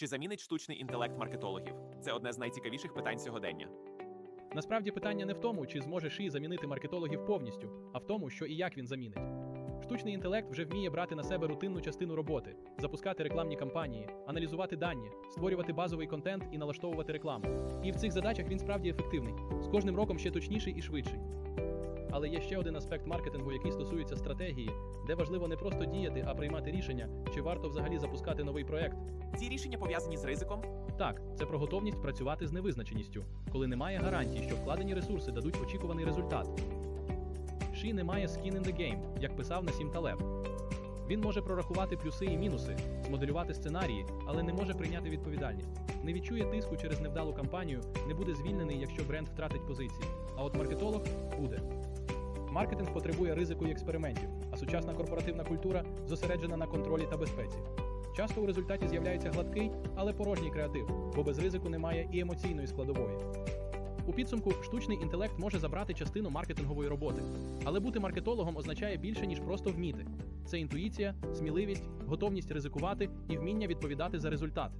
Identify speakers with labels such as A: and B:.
A: Чи замінить штучний інтелект маркетологів? Це одне з найцікавіших питань сьогодення.
B: Насправді питання не в тому, чи зможе Ші замінити маркетологів повністю, а в тому, що і як він замінить. Штучний інтелект вже вміє брати на себе рутинну частину роботи, запускати рекламні кампанії, аналізувати дані, створювати базовий контент і налаштовувати рекламу. І в цих задачах він справді ефективний, з кожним роком ще точніший і швидший. Але є ще один аспект маркетингу, який стосується стратегії, де важливо не просто діяти, а приймати рішення, чи варто взагалі запускати новий проект.
A: Ці рішення пов'язані з ризиком.
B: Так, це про готовність працювати з невизначеністю, коли немає гарантій, що вкладені ресурси дадуть очікуваний результат. Ші не має skin in the game, як писав Насім Талеб. Він може прорахувати плюси і мінуси, змоделювати сценарії, але не може прийняти відповідальність. Не відчує тиску через невдалу кампанію, не буде звільнений, якщо бренд втратить позиції. А от маркетолог буде. Маркетинг потребує ризику і експериментів, а сучасна корпоративна культура зосереджена на контролі та безпеці. Часто у результаті з'являється гладкий, але порожній креатив, бо без ризику немає і емоційної складової. У підсумку штучний інтелект може забрати частину маркетингової роботи, але бути маркетологом означає більше, ніж просто вміти. Це інтуїція, сміливість, готовність ризикувати і вміння відповідати за результат.